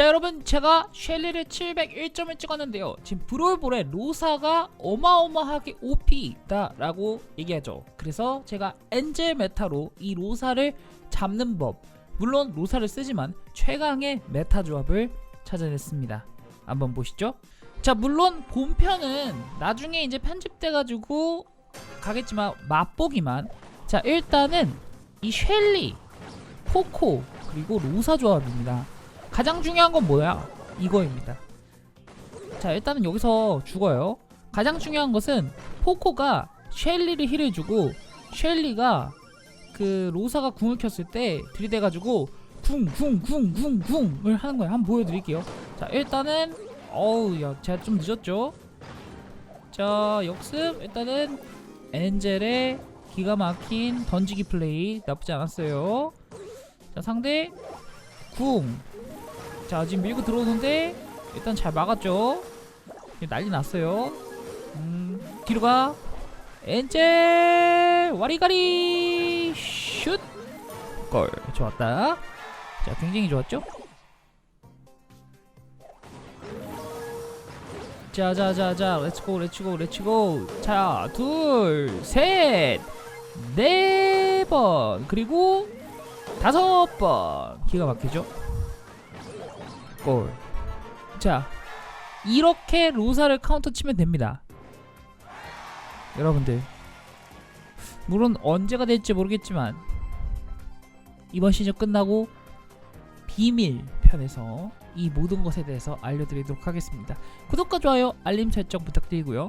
자 여러분 제가 셸리를 701점을 찍었는데요. 지금 브롤볼에 로사가 어마어마하게 OP 있다라고 얘기하죠. 그래서 제가 엔젤 메타로 이 로사를 잡는 법 물론 로사를 쓰지만 최강의 메타 조합을 찾아냈습니다. 한번 보시죠. 자 물론 본편은 나중에 이제 편집돼 가지고 가겠지만 맛보기만. 자 일단은 이 셸리 포코 그리고 로사 조합입니다 가장 중요한 건 뭐야? 이거입니다. 자 일단은 여기서 죽어요. 가장 중요한 것은 포코가 셸리를 힐해주고 셸리가 그 로사가 궁을 켰을 때 들이대가지고 궁궁궁궁궁을 하는 거예요. 한번 보여드릴게요. 자 일단은 어우 야 제가 좀 늦었죠? 자 역습. 일단은 엔젤의 기가 막힌 던지기 플레이 나쁘지 않았어요. 자 상대 궁 자 지금 밀고 들어오는데 일단 잘 막았죠? 난리 났어요. 음 뒤로 가 엔젤 와리가리 슛골! 좋았다. 자 굉장히 좋았죠? 자자자자 렛츠고 렛츠고 렛츠고 자 둘 셋! 네 번! 그리고 다섯 번! 기가 막히죠 골 자 이렇게 로사를 카운터 치면 됩니다 여러분들 물론 언제가 될지 모르겠지만 이번 시즌 끝나고 비밀 편에서 이 모든 것에 대해서 알려드리도록 하겠습니다. 구독과 좋아요, 알림 설정 부탁드리고요.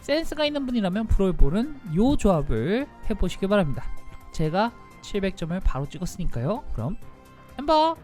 센스가 있는 분이라면 브롤볼은 요 조합을 해보시기 바랍니다. 제가 700점을 바로 찍었으니까요. 그럼 엠버